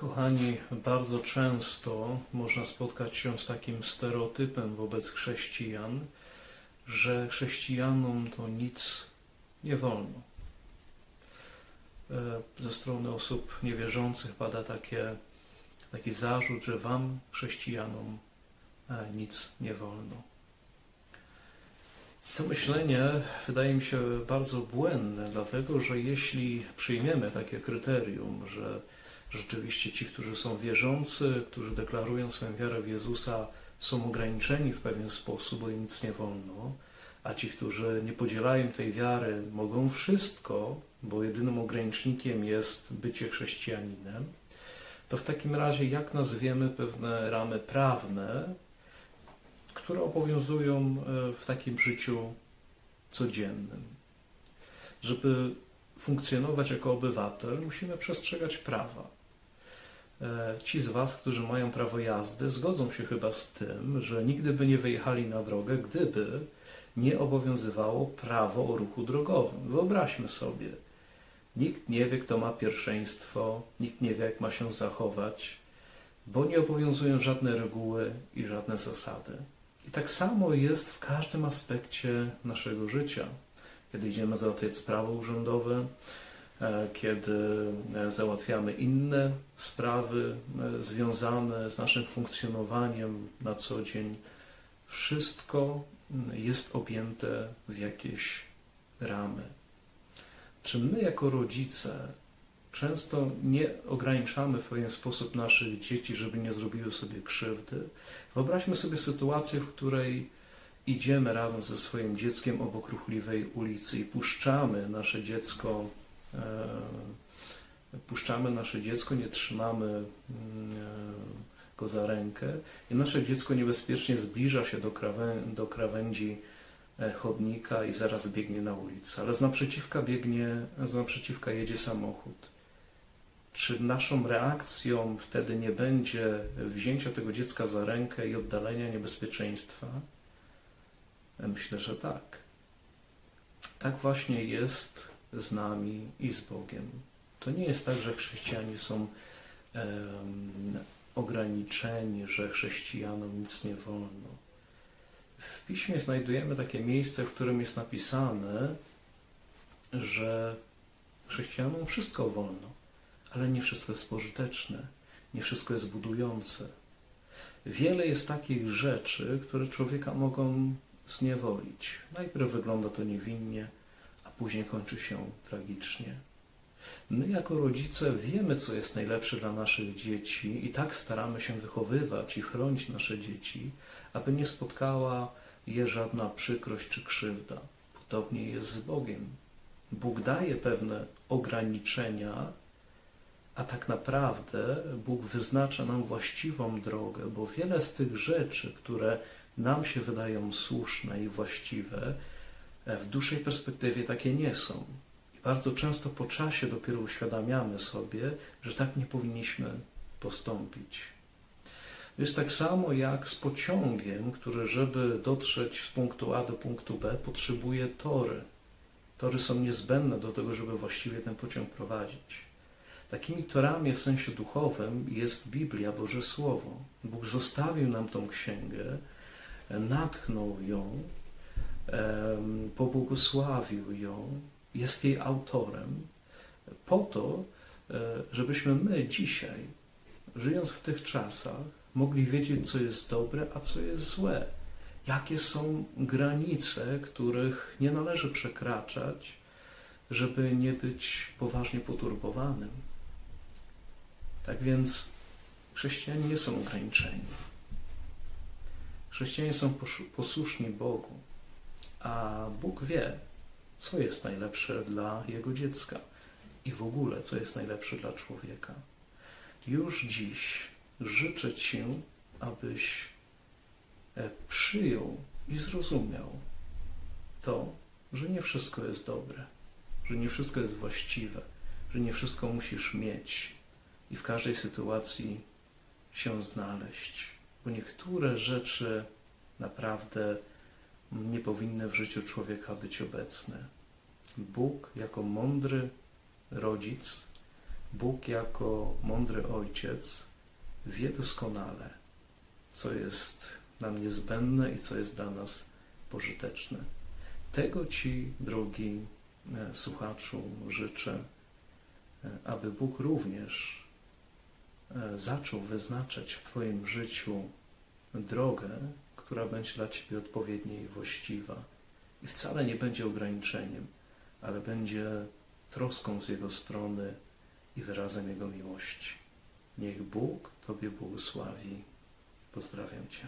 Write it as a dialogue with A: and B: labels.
A: Kochani, bardzo często można spotkać się z takim stereotypem wobec chrześcijan, że chrześcijanom to nic nie wolno. E, Ze strony osób niewierzących pada takie, taki zarzut, że wam, chrześcijanom, e, nic nie wolno. To myślenie wydaje mi się bardzo błędne, dlatego że jeśli przyjmiemy takie kryterium, że rzeczywiście ci, którzy są wierzący, którzy deklarują swoją wiarę w Jezusa, są ograniczeni w pewien sposób, bo im nic nie wolno, a ci, którzy nie podzielają tej wiary, mogą wszystko, bo jedynym ogranicznikiem jest bycie chrześcijaninem, to w takim razie jak nazwiemy pewne ramy prawne, które obowiązują e, w takim życiu codziennym? Żeby funkcjonować jako obywatel, musimy przestrzegać prawa. E, Ci z Was, którzy mają prawo jazdy, zgodzą się chyba z tym, że nigdy by nie wyjechali na drogę, gdyby nie obowiązywało prawo o ruchu drogowym. Wyobraźmy sobie, nikt nie wie, kto ma pierwszeństwo, nikt nie wie, jak ma się zachować, bo nie obowiązują żadne reguły i żadne zasady. I tak samo jest w każdym aspekcie naszego życia kiedy idziemy załatwiać sprawy urzędowe, kiedy e, załatwiamy inne sprawy e, związane z naszym funkcjonowaniem na co dzień, wszystko jest objęte w jakieś ramy. Czy my, jako rodzice, często nie ograniczamy w pewien sposób naszych dzieci, żeby nie zrobiły sobie krzywdy? Wyobraźmy sobie sytuację, w której idziemy razem ze swoim dzieckiem obok ruchliwej ulicy i puszczamy nasze dziecko, e, puszczamy nasze dziecko, nie trzymamy mm, e, go za rękę i nasze dziecko niebezpiecznie zbliża się do, krawę, do krawędzi e, chodnika i zaraz biegnie na ulicę, ale z naprzeciwka biegnie, z naprzeciwka jedzie samochód. Czy naszą reakcją wtedy nie będzie wzięcia tego dziecka za rękę i oddalenia niebezpieczeństwa? Myślę, że tak. Tak właśnie jest z nami i z Bogiem. To nie jest tak, że chrześcijanie są em, ograniczeni, że chrześcijanom nic nie wolno. W piśmie znajdujemy takie miejsce, w którym jest napisane, że chrześcijanom wszystko wolno, ale nie wszystko jest pożyteczne, nie wszystko jest budujące. Wiele jest takich rzeczy, które człowieka mogą zniewolić. Najpierw wygląda to niewinnie, później kończy się tragicznie. My, jako rodzice, wiemy, co jest najlepsze dla naszych dzieci, i tak staramy się wychowywać i chronić nasze dzieci, aby nie spotkała je żadna przykrość czy krzywda. Podobnie jest z Bogiem. Bóg daje pewne ograniczenia, a tak naprawdę Bóg wyznacza nam właściwą drogę, bo wiele z tych rzeczy, które nam się wydają słuszne i właściwe, w dłuższej perspektywie takie nie są. I bardzo często po czasie dopiero uświadamiamy sobie, że tak nie powinniśmy postąpić. Jest tak samo jak z pociągiem, który, żeby dotrzeć z punktu A do punktu B, potrzebuje tory. Tory są niezbędne do tego, żeby właściwie ten pociąg prowadzić. Takimi torami w sensie duchowym jest Biblia, Boże Słowo. Bóg zostawił nam tą księgę, natchnął ją, pobłogosławił ją, jest jej autorem, po to, e, żebyśmy my dzisiaj, żyjąc w tych czasach, mogli wiedzieć, co jest dobre, a co jest złe. Jakie są granice, których nie należy przekraczać, żeby nie być poważnie poturbowanym. Tak więc chrześcijanie nie są ograniczeni. Chrześcijanie są posłuszni Bogu, a Bóg wie, co jest najlepsze dla Jego dziecka i w ogóle, co jest najlepsze dla człowieka. Już dziś życzę Ci, abyś e, przyjął i zrozumiał to, że nie wszystko jest dobre, że nie wszystko jest właściwe, że nie wszystko musisz mieć i w każdej sytuacji się znaleźć bo niektóre rzeczy naprawdę nie powinny w życiu człowieka być obecne. Bóg, jako mądry rodzic, Bóg jako mądry ojciec wie doskonale, co jest nam niezbędne i co jest dla nas pożyteczne. Tego Ci, drogi e, słuchaczu, życzę, e, aby Bóg również e, zaczął wyznaczać w Twoim życiu drogę, która będzie dla Ciebie odpowiednia i właściwa. I wcale nie będzie ograniczeniem, ale będzie troską z Jego strony i wyrazem Jego miłości. Niech Bóg Tobie błogosławi. Pozdrawiam Cię.